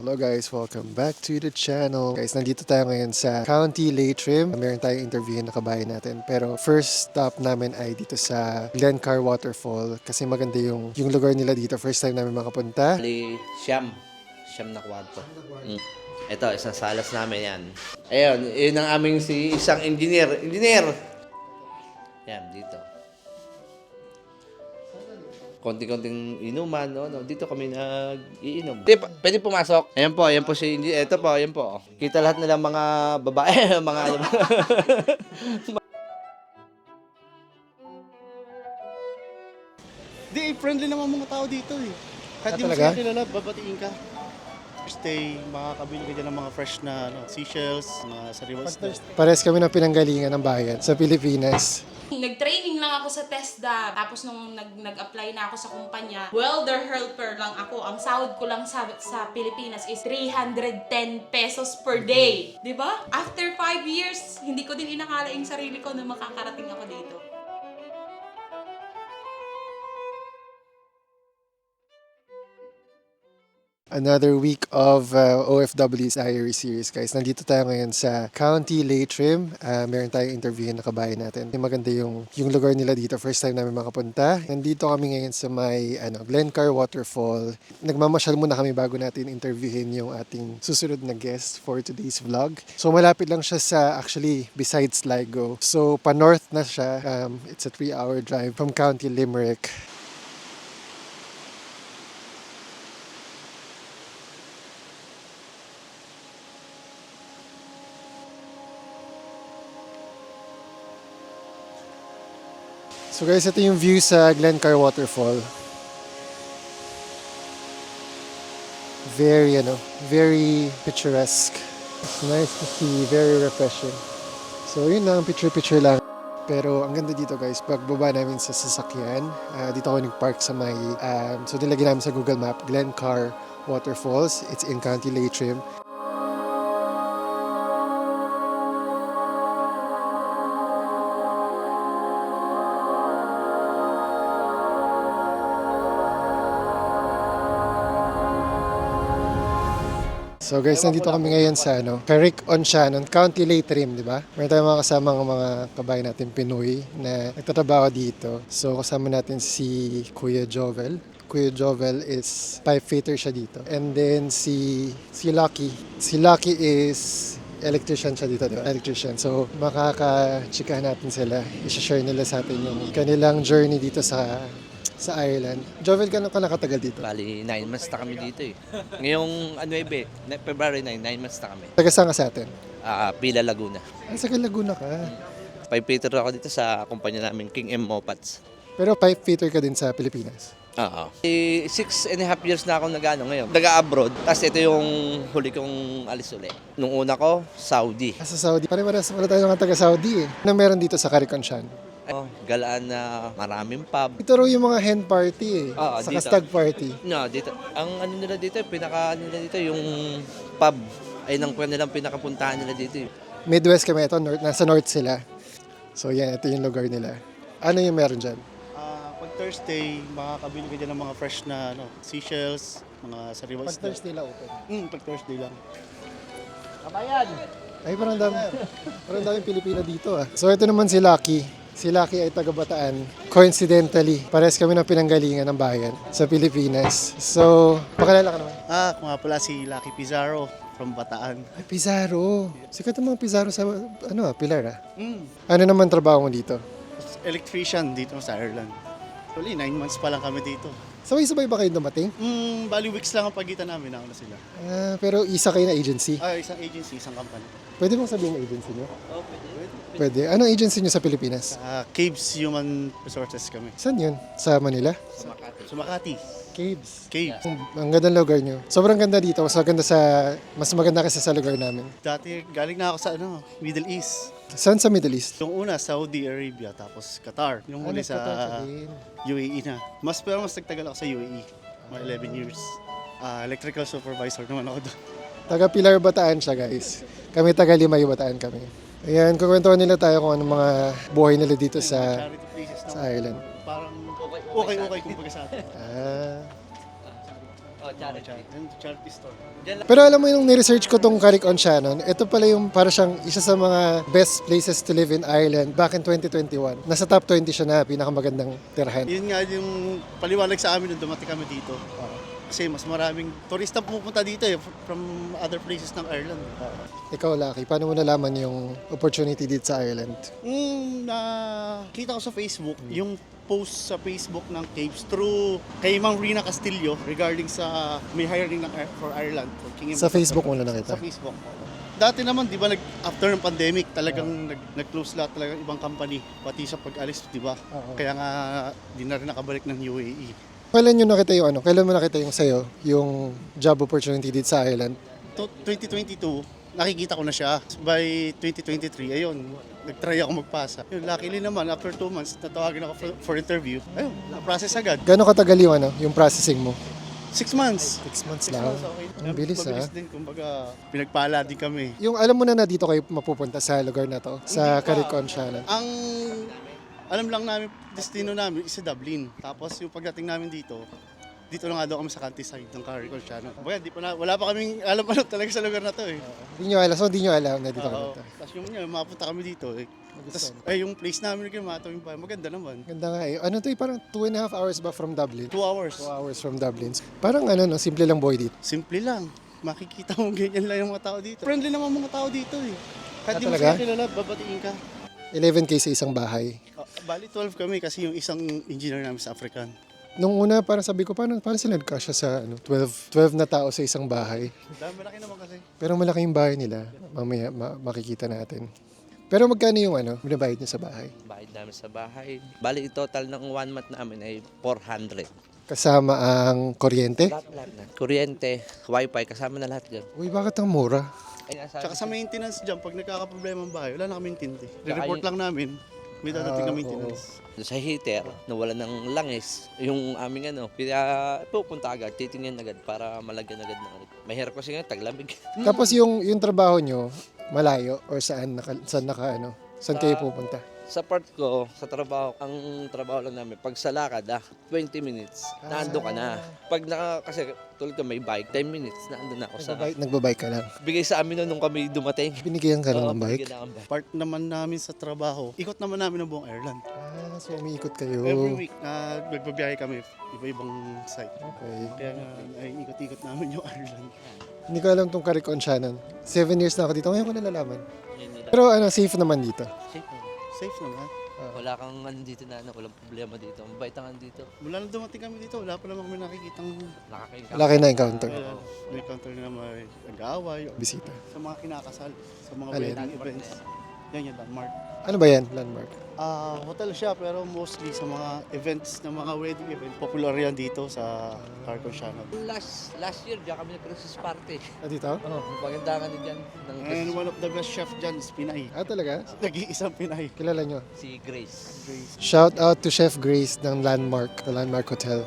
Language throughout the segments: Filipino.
Hello guys, welcome back to the channel. Guys, nandito tayo ngayon sa County Leitrim. Meron tayong interview na kabayan natin. Pero first stop namin ay dito sa Glencar Waterfall kasi maganda yung, yung lugar nila dito. First time namin makapunta. Bali, siyam. Siyam na kwarto. Mm. Ito, isang salas namin yan. Ayun, yun ang aming si isang engineer. Engineer! Yan, dito. Konting-konting inuman, no? no? Dito kami nag-iinom. Pwede, pwede pumasok. Ayan po, ayan po si. Ito po, ayan po. Kita lahat nilang mga babae, mga ano. Di, friendly naman mga tao dito eh. Kahit Ah, di mo talaga? sila kilala, babatiin ka. First day, makakabili ka dyan ng mga fresh na ano, seashells, mga sariwa isda. Pares kami ng pinanggalingan ng bayan sa Pilipinas. Nag-training lang ako sa TESDA. Tapos nung nag- nag-apply na ako sa kumpanya, welder helper lang ako. Ang sahod ko lang sa, sa Pilipinas is 310 pesos per day. 'Di ba? After 5 years, hindi ko din inakala yung sarili ko na makakarating ako dito. Another week of uh, OFW's Diary Series, guys. Nandito tayo ngayon sa County Leitrim. Uh, meron tayong interview na kabayan natin. Maganda yung, yung lugar nila dito. First time namin makapunta. Nandito kami ngayon sa may ano, Glencar Waterfall. Nagmamasyal muna kami bago natin interviewin yung ating susunod na guest for today's vlog. So malapit lang siya sa actually besides Sligo. So pa-north na siya. Um, it's a 3-hour drive from County Limerick. So guys, ito yung view sa Glencar Waterfall. Very, ano, very picturesque. It's nice to see, very refreshing. So yun lang, picture-picture lang. Pero ang ganda dito guys, pagbaba namin sa sasakyan, ah, dito ako nag-park sa may, um, so nilagyan namin sa Google Map, Glencar Waterfalls. It's in County Leitrim. So guys, nandito kami ngayon sa ano, Carrick on Shannon, County Leitrim, di ba? Meron tayong mga kasamang mga kabayan natin Pinoy na nagtatrabaho dito. So kasama natin si Kuya Jovel. Kuya Jovel is pipe fitter siya dito. And then si si Lucky. Si Lucky is electrician siya dito, di ba? Electrician. So, makaka-chikahan natin sila. I-share nila sa atin yung kanilang journey dito sa sa Ireland. Jovel, gano'n ka nakatagal dito? Bali, nine months na kami dito eh. Ngayong ano eh, February 9, nine months na kami. Taga saan ka sa atin? Ah, Pila Laguna. Ah, sa Laguna ka. Pipe fitter ako dito sa kumpanya namin, King M Mopats. Pero pipe fitter ka din sa Pilipinas. Oo. Eh, six and a half years na ako nag-ano ngayon. Nag-abroad. Tapos ito yung huli kong alis uli. Nung una ko, Saudi. Ah, Sa Saudi. Pare-pares wala tayo mga taga-Saudi eh. Ano meron dito sa Cariconshan? Oh, galaan na maraming pub. Ito raw yung mga hen party eh. Ah, sa dito. stag party. No, dito. Ang ano nila dito, pinaka ano nila dito, yung pub. Ay nang nilang pinakapuntahan nila dito. eh. Midwest kami ito. North, nasa north sila. So yan, ito yung lugar nila. Ano yung meron dyan? Ah, pag Thursday, makakabili ka dyan ng mga fresh na ano, seashells, mga sariwa Pag isda. Thursday lang open. Hmm, pag Thursday lang. Ay, parang dami. parang daming Pilipina dito ah. So ito naman si Lucky. Si Lucky ay taga Bataan. Coincidentally, pares kami ng pinanggalingan ng bayan sa Pilipinas. So, pakilala ka naman. Ah, kung nga pala si Lucky Pizarro from Bataan. Ay, Pizarro. Sikat ang mga Pizarro sa, ano ah, Pilar ah. Hmm, Ano naman trabaho mo dito? electrician dito sa Ireland. Actually, nine months pa lang kami dito. Sabay-sabay ba kayo dumating? Hmm, bali weeks lang ang pagitan namin, ako na sila. Ah, pero isa kayo na agency. Ah, isang agency, isang company. Pwede bang sabihin ang agency nyo? Pwede. Anong agency nyo sa Pilipinas? Ah, Caves Human Resources kami. Saan yun? Sa Manila? Sa Makati. Caves. Caves. Ang ganda ng lugar nyo. Sobrang ganda dito. Mas maganda sa mas maganda kasi sa lugar namin. Dati galing na ako sa ano, Middle East. Saan sa Middle East? Yung una, Saudi Arabia, tapos Qatar. Yung huli Ano, Qatar sa din? UAE na. Mas pero mas nagtagal ako sa UAE. Mga 11 years. Ah, electrical supervisor naman ako doon. Taga Pilar Bataan siya guys. Kami taga Limay Bataan kami. Ayan, kukwentuhan nila tayo kung anong mga buhay nila dito sa sa naman. Ireland. Parang okay, okay, kumbaga sa atin. Ah, Oh, Charity. Yung charity store. Pero alam mo yung ni-research ko tong Carrick on Shannon, ito pala yung para siyang isa sa mga best places to live in Ireland back in 2021. Nasa top 20 siya na pinakamagandang tirahan. Yun nga yung paliwanag sa amin nung dumating kami dito. Kasi mas maraming turista pumupunta dito eh, from other places ng Ireland. Ikaw, Lucky, paano mo nalaman yung opportunity dito sa Ireland? Mm, nakita ko sa Facebook, yung post sa Facebook ng Caves through kay Ma'am Rina Castillo regarding sa may hiring ng Air- for Ireland. For King Sa Facebook mo na nakita? Sa Facebook. Dati naman, di ba, nag, after ng pandemic, talagang nag, nag-close lahat talaga ibang company, pati sa pag-alis, di ba? Oo. Kaya nga, di na rin nakabalik ng UAE. Kailan nyo nakita yung ano? Kailan mo nakita yung sa'yo, yung job opportunity dito sa Ireland? To 2022, nakikita ko na siya. By 2023, ayun, nag-try ako magpasa. Yun, luckily naman, after two months, natawagin ako for, for interview. Ayun, na-process agad. Gano'ng katagal yung, ano, yung processing mo? Six months. Six months Six lang. months, okay. Ang bilis, Mabilis ah. din, kumbaga, pinagpala din kami. Yung alam mo na na dito kayo mapupunta sa lugar na to, sa Hindi pa. Carrick on Shannon. Ang alam lang namin, destino namin is sa Dublin. Tapos yung pagdating namin dito, dito na nga daw kami sa countryside ng Carrick Channel. Baga, di pa na, wala pa kaming alam alam talaga sa lugar na to eh. Hindi nyo alam, so hindi nyo alam na dito Oo. kami to. Tapos yung yun, mapunta kami dito eh. Tapos, eh, yung place namin yung Mato, yung bahay, maganda naman. Ganda nga eh. Ano to eh, parang two and a half hours ba from Dublin? Two hours. Two hours from Dublin. Parang ano, no, simple lang boy dito. Simple lang. Makikita mo ganyan lang yung mga tao dito. Friendly naman mga tao dito eh. Ah, Kahit di mo talaga? sila kilala, babatiin ka. 11k sa isang bahay. Oh, bali 12 kami kasi yung isang engineer namin sa African. Nung una, parang sabi ko, paano, paano sila nagkasya sa ano, 12, 12 na tao sa isang bahay? Dami malaki naman kasi. Pero malaki yung bahay nila. Mamaya ma- makikita natin. Pero magkano yung ano, binabayad niya sa bahay? Bayad namin sa bahay. Bali, total ng one month namin ay 400. Kasama ang kuryente? Lahat, lahat na. Kuryente, wifi, kasama na lahat yun. Uy, bakit ang mura? Ay, nasa, Tsaka sa maintenance dyan, pag nagkakaproblema ang bahay, wala na kami intindi. Tsaka Re-report yung- lang namin, may dadating Ah, na maintenance. sa heater, nawala ng langis, yung aming ano, kaya pupunta agad, titingnan agad para malagyan agad ng ano. Mahirap kasi nga, taglamig. Tapos yung yung trabaho nyo, malayo or saan naka, saan naka ano? Saan kayo pupunta? Sa part ko, sa trabaho, ang trabaho lang namin, pag sa lakad ah, 20 minutes, naando ka na. Pag naka, kasi tulad ko may bike, 10 minutes, naando na ako sa... Nagbabike, nagbabike ka lang. Bigay sa amin nun nung kami dumating. Binigyan ka lang ng bike? binigyan ang bike. Part naman namin sa trabaho, ikot naman namin ang buong Ireland. Ah, so umiikot kayo. Every week, na nagbabiyahe kami, iba-ibang site. Okay. Kaya nga, ay ikot-ikot namin yung Ireland. Hindi ko alam tong Carrick on Shannon. Seven years na ako dito. Ngayon ko nalalaman. Pero ano, safe naman dito. Safe. Safe naman. Wala kang ano dito na ano, walang problema dito. Mabait ang ano dito. Mula nang dumating kami dito, wala pa naman kami nakikitang Nakakain Wala kayo na-encounter. Wala. may counter na may nag-aaway. Bisita. Sa mga kinakasal, sa mga Alin? wedding events. Yan yan, landmark. Ano ba yan? Landmark. Ah, hotel siya pero mostly sa mga events ng mga wedding event. Popular yan dito sa Carcon Channel. Last last year, diyan kami nag-Christmas party. Ah, dito? Oh, magandangan din dyan ng And Christmas. one of the best chef dyan is Pinay. Ah, talaga? Nag-iisang Pinay. Kilala nyo? Si Grace. Shout out to Chef Grace ng Landmark, the Landmark Hotel.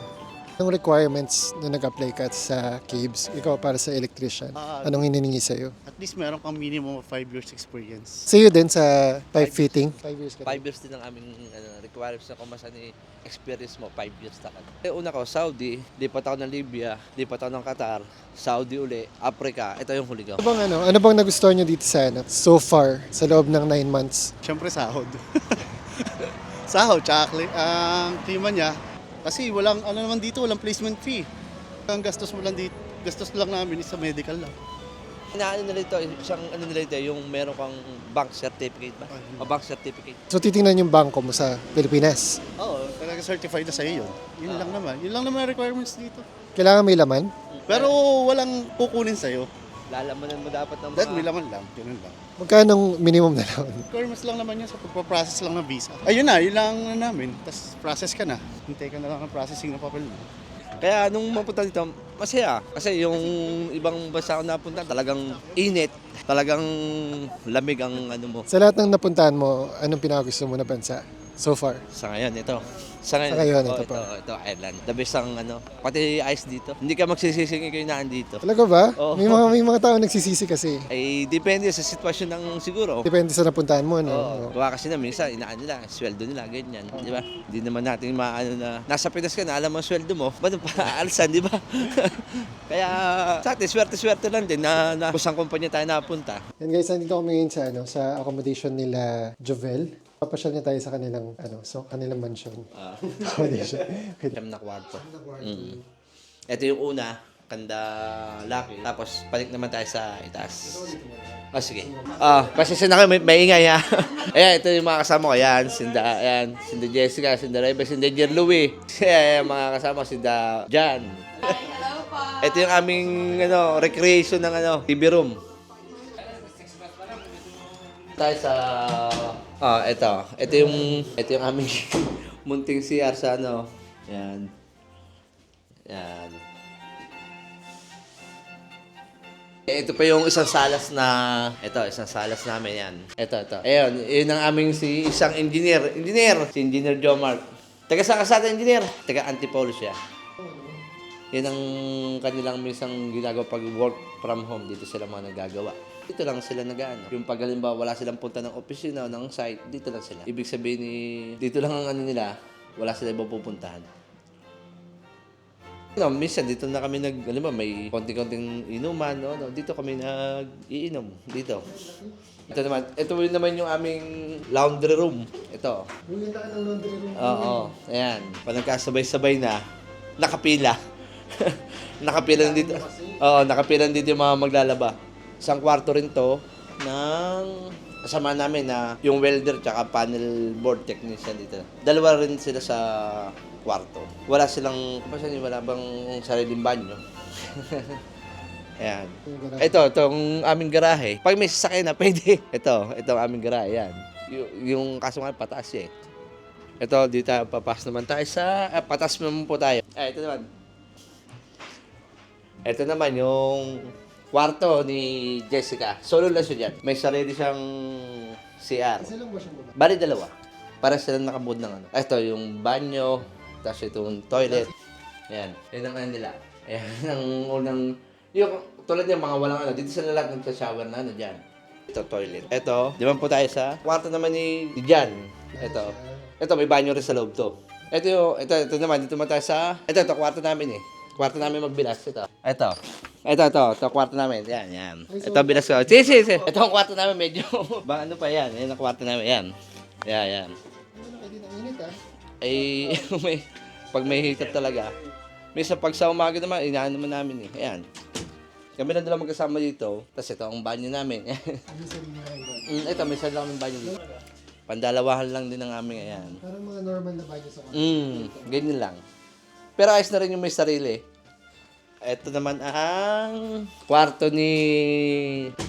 Anong requirements na nag-apply ka sa Caves? Ikaw para sa electrician. Ah, Anong hininingi sa'yo? At least meron kang minimum of 5 years experience. Sa'yo din sa pipe fitting? Five years ka Five years din ang aming ano, requirements na kumasa ni experience mo, five years na Eh, una ko, Saudi, lipat ako ng Libya, lipat ako ng Qatar, Saudi uli, Africa, ito yung huli ko. Ano bang, ano, ano bang nagustuhan nyo dito sa ano, so far, sa loob ng 9 months? Siyempre sahod. sahod, tsaka kli- ang klima niya. Kasi walang, ano naman dito, walang placement fee. Ang gastos mo lang dito, gastos lang namin is sa medical lang. Inaano nila ito, isang ano nila ito, yung meron kang bank certificate ba? O bank certificate. So titingnan yung bangko mo sa Pilipinas. Oo, talaga certified na sa'yo yun. Yun lang naman. Yun lang naman ang requirements dito. Kailangan may laman? Pero walang kukunin sa'yo. Lalamunan mo dapat ng That may mga... laman lang. Ganun lang. Magkano minimum na laman? Requirements lang naman yun sa pagpaprocess lang ng visa. Ayun na, yun lang na namin. Tapos process ka na. Hintay ka na lang ng processing ng papel mo. Kaya nung mapunta dito, masaya. Kasi yung ibang bansa ko napunta, talagang init. Talagang lamig ang ano mo. Sa lahat ng napuntahan mo, anong pinakagusto mo na bansa? So far. Sa ngayon, ito. Sa ngayon, Sa ngayon, oh, ito ito, pa. ito, Ireland. The best ang ano, pati ice dito. Hindi ka magsisising ikaw na dito. Talaga ba? Oo. May mga may mga tao nagsisisi kasi. Ay, depende sa sitwasyon ng siguro. Depende sa napuntahan mo, no? Oo. Gawa kasi na minsan, inaan nila, sweldo nila, ganyan. Di ba? Hindi naman natin maano na, nasa Pinas ka na, alam mo ang sweldo mo, ba't mo pa aalisan, di ba? Kaya sa atin, swerte-swerte lang din na, na kusang kumpanya tayo napunta. Yan guys, nandito kami ngayon sa, ano, sa accommodation nila Jovel. Papasyal niya tayo sa kanilang, ano, so kanilang mansion. accommodation. Wait. Siyam na kwarto. Mm. Ito yung una, kanda laki. Tapos, balik naman tayo sa itaas. Ah, sige. Ah, kasi na kayo, may, maingay ha. ayan, ito yung mga kasama ko. Ayan, sinda, ayan, sinda Jessica, sinda Rebe, sinda Jer Louie. Ayan, mga kasama ko, sinda Jan. Ito yung aming ano, recreation ng ano, TV room. Tayo sa Ah, ito. Ito yung ito yung aming munting CR sa ano. Yan. Yan. Eh, Ito pa yung isang salas na, ito, isang salas namin yan. Ito, ito. Ayun, yun ang aming si isang engineer. Engineer! Si Engineer Jomar. Taga saan ka sa atin, engineer? Taga Antipolo siya. Yan ang kanilang minsan ginagawa pag work from home. Dito sila mga nagagawa. Dito lang sila nag-ano. Yung pag halimbawa wala silang punta ng opisina o ng site, dito lang sila. Ibig sabihin ni, dito lang ang ano nila, wala sila ibang pupuntahan. No, minsan dito na kami nag, alam mo, may konting-konting inuman, no, no, dito kami nag-iinom, dito. Ito naman, ito yun naman yung aming laundry room. Ito. Yung laki ng laundry room. Oo, ayan. Pag nagkasabay-sabay na, nakapila. nakapila na dito. Oo, nakapila na dito yung mga maglalaba. Isang kwarto rin to ng kasama namin na yung welder tsaka panel board technician dito. Dalawa rin sila sa kwarto. Wala silang, basta wala bang sariling banyo. Ayan. Ito, itong aming garahe. Pag may sasakyan na, pwede. Ito, ito ang aming garahe. Yan. Y- yung kaso nga, pataas eh. Ito, dito papas naman tayo sa, ah, patas naman po tayo. Eh, ito naman. Ito naman yung kwarto ni Jessica. Solo lang siya dyan. May sarili siyang CR. Isa lang ba siyang baba? Bali dalawa. Para sila nakabud ng ano. Ito yung banyo, tapos itong toilet. Ayan. Yan ang ano nila. Ayan ang unang... Yung tulad yung mga walang ano, dito sila lahat nagsa-shower na ano dyan. Ito toilet. Ito, di ba po tayo sa kwarto naman ni, ni Jan. Ito. Ito, may banyo rin sa loob to. Ito yung, ito, ito naman, dito naman tayo sa, ito, ito, kwarto namin eh. Kwarto namin magbilas. Ito. Ito. Ito, ito, ito, kwarto namin. Yan, yan. Ito, bilas ko. Sige, sige, sige. Ito ang kwarto namin, medyo, ba, ano pa yan? Yan ang kwarto namin, yan. Yan, yan. Ano na din ang init ah. Ay, may, pag may heater talaga. Minsan pag sa umaga naman, inaano naman namin eh. Ayan. Kami na dalawa magkasama dito. Tapos ito ang banyo namin. Ano mm, ito, may sarili kami banyo dito. Pandalawahan lang din ang aming ayan. Parang mga normal na banyo sa kwarto. Mm, ganyan lang. Pero ayos na rin yung may sarili. Ito naman ang kwarto ni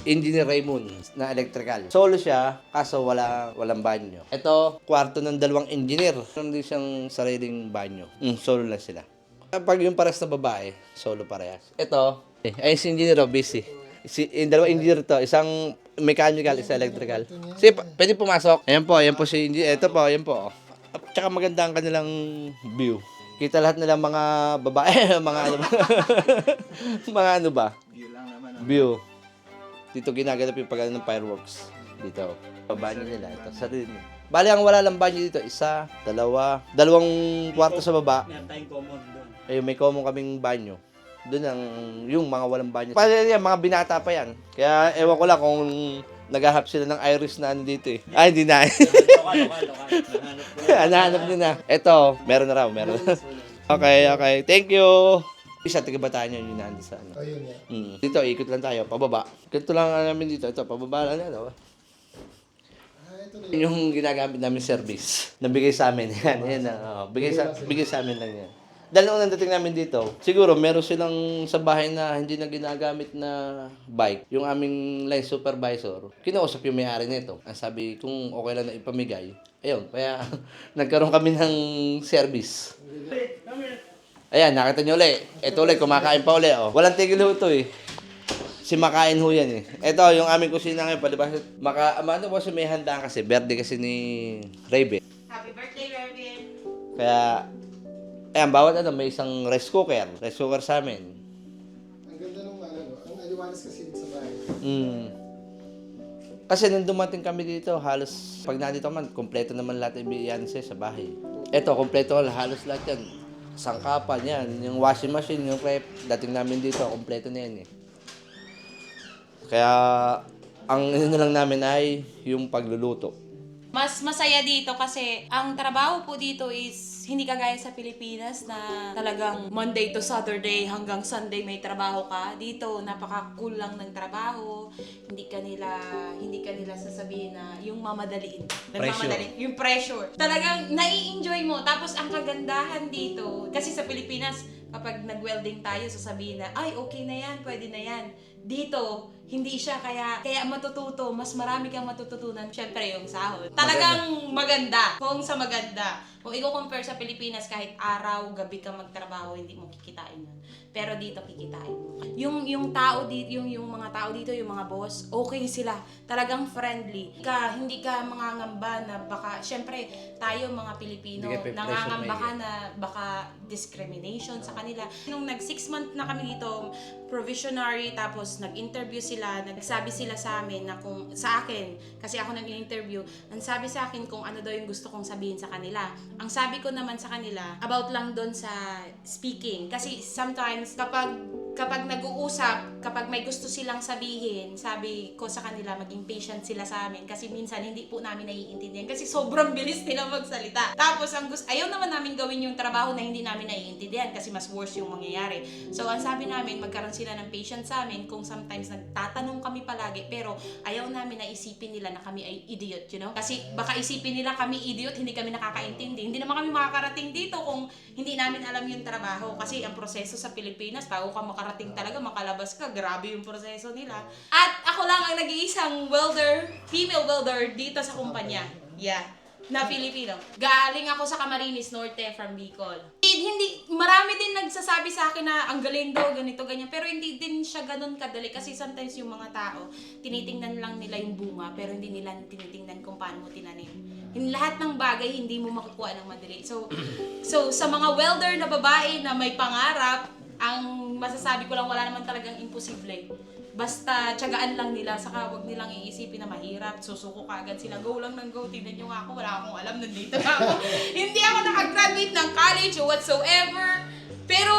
Engineer Raymond na electrical. Solo siya, kaso wala, walang banyo. Ito, kwarto ng dalawang engineer. Din siyang sariling banyo. Mm, solo lang sila. Pag yung pares na babae, solo parehas. Ito, eh, ay si engineer oh. Si, yung dalawang engineer to, isang mechanical, isa electrical. Pa- pwede pumasok. Ayan po, ayan po si engineer. Ito po, ayan po. At Tsaka maganda ang kanilang view. Kita lahat nila mga babae, mga ano ba? mga ano ba? View lang naman. View. Dito ginaganap yung pag ng fireworks. Dito. Banyo nila. Ito, sarili nila. Bali, ang wala lang banyo dito, isa, dalawa, dalawang kwarto sa baba. Meron tayong common doon. Eh, may common kaming banyo. Doon ang, yung mga walang banyo. Pala yan, mga binata pa yan. Kaya, ewan ko lang kung naghahap sila ng iris na ano dito eh. Ay, hindi na. Lokal, lokal, lokal. Nahanap ko. Hanahanap nyo na. Ito, meron na raw, meron. okay, okay. Thank you. Isa, taga Bataan yun, yun nandun sa ano. Ayun nga. Mm. Dito, ikot lang tayo, pababa. Ganito lang ang namin dito. Ito, pababa lang yan. Oh. Ah, ito na Yun Yung ginagamit namin service. Nabigay sa amin. Yan, yan. Oh. Bigay, sa, bigay sa amin lang yan. Dahil nung dating namin dito, siguro meron silang sa bahay na hindi na ginagamit na bike. Yung aming line supervisor, kinausap yung may-ari nito. Ang sabi, kung okay lang na ipamigay, ayun, kaya nagkaroon kami ng service. Ayan, nakita nyo ulit. Ito ulit, kumakain pa ulit. Oh. Walang tigil ho ito eh. Si makain ho yan eh. Ito, yung aming kusina ngayon, palibas. Maka, ano po si may handaan kasi, birthday kasi ni Raybe. Happy birthday, Mervin. Kaya, ayan, bawat ano, may isang rice cooker. Rice cooker sa amin. Ang ganda nung ano, ang aliwanas kasi sa bahay. Mm. Kasi nung dumating kami dito, halos, pag nandito man, kompleto naman lahat ng Beyonce sa bahay. Eto, kompleto halos lahat yan. Sangkapan yan, yung washing machine, yung rep, dating namin dito, kompleto na yan eh. Kaya, ang ano na lang namin ay yung pagluluto. Mas masaya dito kasi ang trabaho po dito is hindi kagaya sa Pilipinas na talagang Monday to Saturday hanggang Sunday may trabaho ka. Dito napaka-cool lang ng trabaho. Hindi ka nila hindi ka nila sasabihin na yung mamadaliin. Nagmamadali, yung pressure. Talagang nai-enjoy mo. Tapos ang kagandahan dito kasi sa Pilipinas kapag nag-welding tayo sasabihin na ay okay na yan, pwede na yan. Dito hindi siya kaya kaya matututo, mas marami kang matututunan. Syempre yung sahod. Talagang maganda. Kung sa maganda. Kung i-compare sa Pilipinas, kahit araw, gabi ka magtrabaho, hindi mo kikitain yun. Pero dito kikitain mo. Yung yung tao dito, yung yung mga tao dito, yung mga boss, okay sila. Talagang friendly. Ka hindi ka mangangamba na baka syempre tayo mga Pilipino Hindi ka pe-pressure nangangamba ka na baka discrimination sa kanila. Nung nag six month na kami dito, provisionary, tapos nag-interview sila, nagsabi sila sa amin na kung, sa akin, kasi ako nag-interview, ang sabi sa akin kung ano daw yung gusto kong sabihin sa kanila. Ang sabi ko naman sa kanila, about lang doon sa speaking. Kasi sometimes, kapag kapag nag-uusap, kapag may gusto silang sabihin, sabi ko sa kanila, maging patient sila sa amin. Kasi minsan, hindi po namin naiintindihan. Kasi sobrang bilis nila magsalita. Tapos, ang gusto, ayaw naman namin gawin yung trabaho na hindi namin naiintindihan kasi mas worse yung mangyayari. So, ang sabi namin, magkaroon sila ng patience sa amin kung sometimes nagtatanong kami palagi, pero ayaw namin na isipin nila na kami ay idiot, you know? Kasi baka isipin nila kami idiot, hindi kami nakakaintindi. Hindi naman kami makakarating dito kung hindi namin alam yung trabaho. Kasi ang proseso sa Pilipinas, bago ka makarating talaga, makalabas ka, grabe yung proseso nila. At ako lang ang nag-iisang welder, female welder dito sa kumpanya. Yeah na Filipino. Galing ako sa Camarines Norte from Bicol. Hindi, marami din nagsasabi sa akin na ang galing daw, ganito, ganyan. Pero hindi din siya ganun kadali kasi sometimes yung mga tao, tinitingnan lang nila yung bunga pero hindi nila tinitingnan kung paano mo tinanim. Yung lahat ng bagay hindi mo makukuha ng madali. So, so sa mga welder na babae na may pangarap, ang masasabi ko lang wala naman talagang imposible. Basta tiyagaan lang nila, saka wag nilang iisipin na mahirap, susuko ka agad sila, go lang ng go, tignan nyo nga ako, wala akong alam, nandito na ako. Hindi ako nakagraduate ng college or whatsoever, pero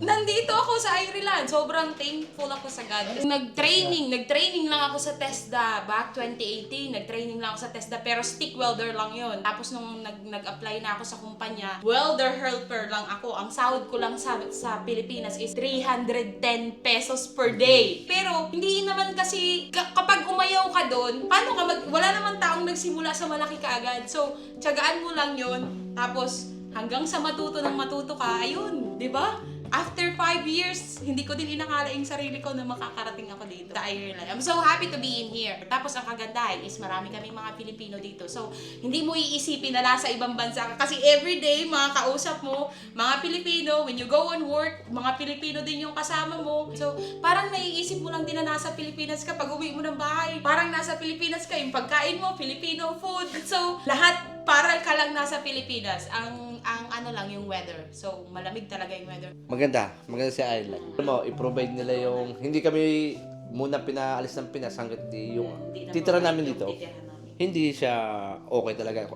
nandito ako sa Ireland. Sobrang thankful ako sa God. Nag-training, nag-training lang ako sa TESDA back 2018. Nag-training lang ako sa TESDA pero stick welder lang yon. Tapos nung nag- nag-apply na ako sa kumpanya, welder helper lang ako. Ang sahod ko lang sa, sa Pilipinas is 310 pesos per day. Pero hindi naman kasi ka- kapag umayaw ka doon, paano ka mag... Wala naman taong nagsimula sa malaki kaagad. So, tiyagaan mo lang yon Tapos, hanggang sa matuto ng matuto ka, ayun, di ba? After five years, hindi ko din inakala yung sarili ko na makakarating ako dito sa Ireland. I'm so happy to be in here. Tapos ang kagandahan is marami kaming mga Pilipino dito. So, hindi mo iisipin na nasa ibang bansa ka. Kasi everyday, mga kausap mo, mga Pilipino, when you go on work, mga Pilipino din yung kasama mo. So, parang naiisip mo lang din na nasa Pilipinas ka pag uwi mo ng bahay. Parang nasa Pilipinas ka, yung pagkain mo, Filipino food. So, lahat para ka lang nasa Pilipinas. Ang ang ano lang yung weather. So, malamig talaga yung weather. Maganda, maganda si Ireland. Alam mo, i-provide nila yung, hindi kami muna pinaalis ng Pinas hanggat yung Hindi na titira namin yung dito. namin. Hindi siya okay talaga.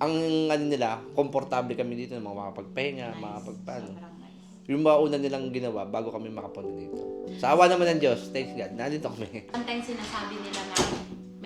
Ang ano nila, komportable kami dito, mga makapagpahinga, Nice. makapagpano. Sobrang nice. Yung mga una nilang ginawa bago kami makapunta dito. Sa awa naman ng Diyos, thanks God, nandito kami. Sometimes sinasabi nila na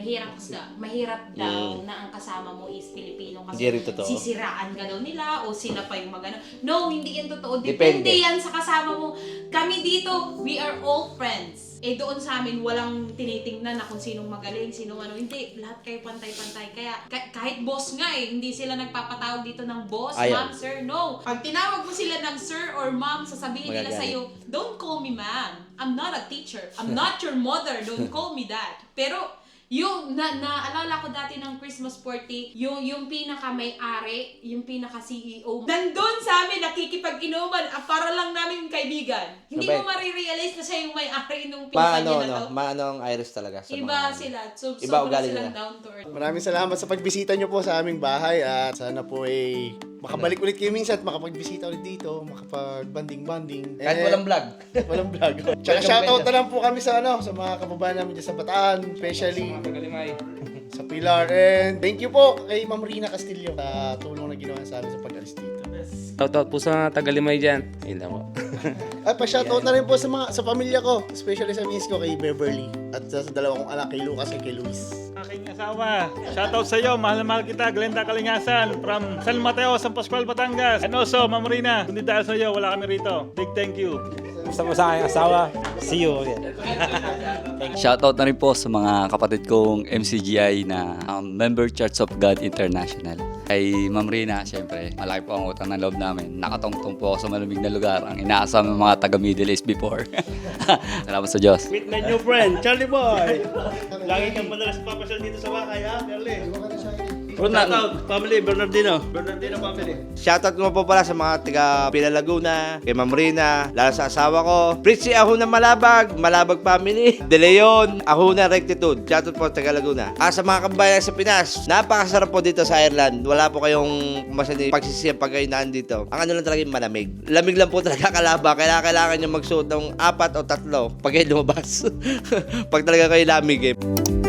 mahirap da, mahirap daw na ang kasama mo is Pilipino kasi Mm. Hindi rin totoo. sisiraan ka daw nila o sila pa yung magano. No, hindi yan totoo. Depende. Depende. yan sa kasama mo. Kami dito, we are all friends. Eh doon sa amin, walang tinitingnan na kung sinong magaling, sino ano. Hindi, lahat kayo pantay-pantay. Kaya ka- kahit boss nga eh, hindi sila nagpapatawag dito ng boss, Ayaw. ma'am, sir. No. Pag tinawag mo sila ng sir or ma'am, sasabihin nila Magagalit. sa'yo, don't call me ma'am. I'm not a teacher. I'm not your mother. Don't call me that. Pero Yung, na, naalala ko dati ng Christmas party, yung, yung pinaka-may-ari, yung pinaka-CEO, nandun sa amin, nakikipag-inuman, ah, para lang namin kaibigan. Hindi Sabay. mo marirealize na siya yung may-ari nung pinsan Paano, niya na ano, to. maano ang Iris talaga. Sa Iba mga, sila. So, Iba sobrang ugali silang nila. down to earth. Maraming salamat sa pagbisita nyo po sa aming bahay at sana po ay makabalik ulit kayo minsan at makapagbisita ulit dito, makapag-banding-banding. Kahit Eh, walang vlog. Walang vlog. Tsaka shoutout na lang po kami sa ano, sa mga kababayan namin dyan sa Bataan, especially sa Pilar. And thank you po kay Ma'am Rina Castillo sa tulong na ginawa sa amin sa pag-alis dito. Shoutout po sa Tagalimay dyan. Yun lang po. At pa-shoutout na rin po sa mga sa pamilya ko, especially sa miss ko kay Beverly at sa, sa dalawa kong anak kay Lucas at kay Luis. Aking asawa. Shoutout sa iyo. Mahal na mahal kita. Glenda Kalingasan from San Mateo, San Pascual, Batangas. And also, Ma'am Rina, kundi dahil sa iyo, wala kami rito. Big thank you. Gusto mo sa aking asawa? See you again. Shoutout na rin po sa mga kapatid kong MCGI na um, Member Church of God International. Kay Ma'am Rina, syempre, malaki po ang utang ng loob namin. Nakatungtong po ako sa malamig na lugar, ang inaasam ng mga taga Middle East before. Salamat sa Diyos. Meet my new friend, Charlie Boy. Lagi kang madalas papasyal dito sa Wakay, ha, Charlie? Shoutout, family, Bernardino. Bernardino family. Shoutout ko po pala sa mga taga Pila Laguna, kay Ma'am Rina, lalo sa asawa ko. Pritzy Ahuna Malabag, Malabag Family, De Leon, Ahuna Rectitude. Shoutout po taga Laguna. Ah, sa mga kabayan sa Pinas, napakasarap po dito sa Ireland. Wala po kayong masali pagsisiyang pag kayo naan dito. Ang ano lang talaga yung malamig. Lamig lang po talaga kalaba. Kailangan, kailangan nyo magsuot ng apat o tatlo pag kayo lumabas. pag talaga kayo lamig eh.